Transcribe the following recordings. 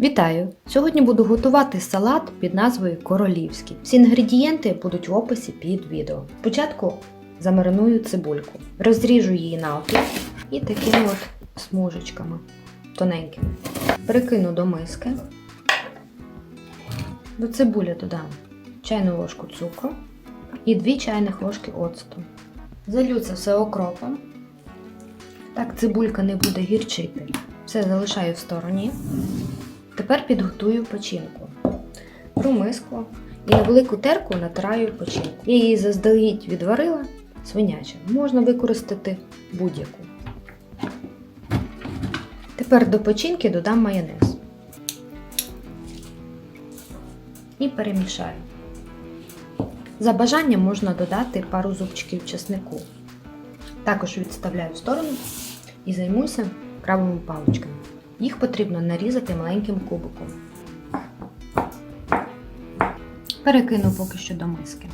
Вітаю! Сьогодні буду готувати салат під назвою Королівський. Всі інгредієнти будуть в описі під відео. Спочатку замариную цибульку, розріжу її навпіл і такими от смужечками тоненькими. Перекину до миски. До цибулі додам чайну ложку цукру і 2 чайних ложки оцту. Залью це все окропом. Так цибулька не буде гірчити. Все залишаю в стороні. Тепер підготую печінку. Беру миску і на велику терку натираю печінку. Я її заздалегідь відварила, свиняча. Можна використати будь-яку. Тепер до печінки додам майонез. І перемішаю. За бажанням можна додати пару зубчиків чеснику. Також відставляю в сторону і займуся крабовими паличками. Їх потрібно нарізати маленьким кубиком. Перекину поки що до миски.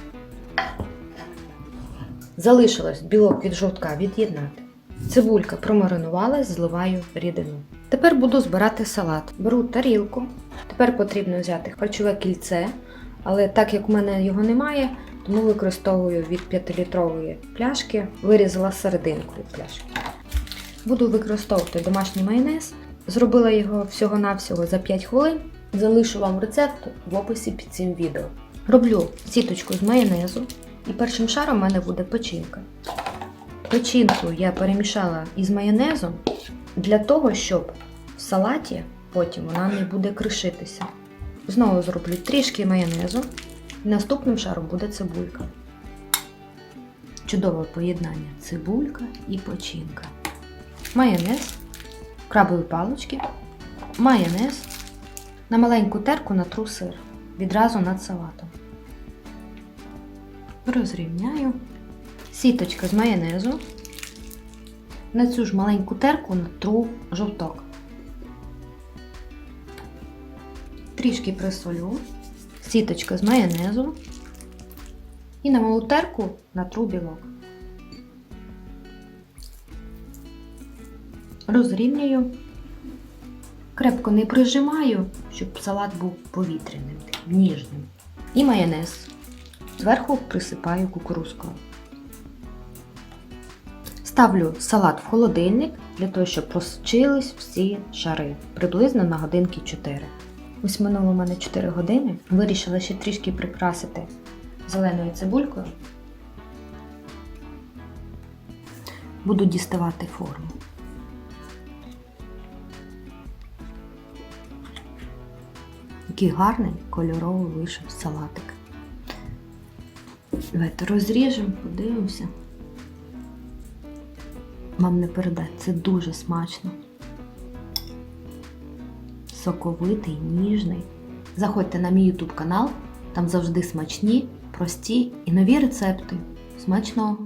Залишилось білок від жовтка від'єднати. Цибулька промаринувалась, зливаю рідину. Тепер буду збирати салат. Беру тарілку. Тепер потрібно взяти харчове кільце, але так як в мене його немає, тому використовую від 5-літрової пляшки, вирізала серединку від пляшки. Буду використовувати домашній майонез. Зробила його всього-навсього за 5 хвилин. Залишу вам рецепт в описі під цим відео. Роблю сіточку з майонезу, і першим шаром у мене буде печінка. Печінку я перемішала із майонезом для того, щоб в салаті потім вона не буде кришитися. Знову зроблю трішки майонезу, наступним шаром буде цибулька. Чудове поєднання цибулька і печінка. Майонез, крабові палички, майонез. На маленьку терку натру сир відразу над салатом. Розрівняю. Сіточка з майонезу. На цю ж маленьку терку натру жовток. Трішки присолю. Сіточка з майонезу. І на малу терку натру білок. Розрівнюю. Крепко не прижимаю, щоб салат був повітряним, ніжним. І майонез. Зверху присипаю кукурузкою. Ставлю салат в холодильник для того, щоб просочились всі шари, приблизно на годинки 4. Ось минуло у мене 4 години. Вирішила ще трішки прикрасити зеленою цибулькою. Буду діставати форму. Який гарний кольоровий вийшов салатик. Давайте розріжемо, подивимося. Вам не передать, це дуже смачно. Соковитий, ніжний. Заходьте на мій YouTube канал, там завжди смачні, прості і нові рецепти. Смачного!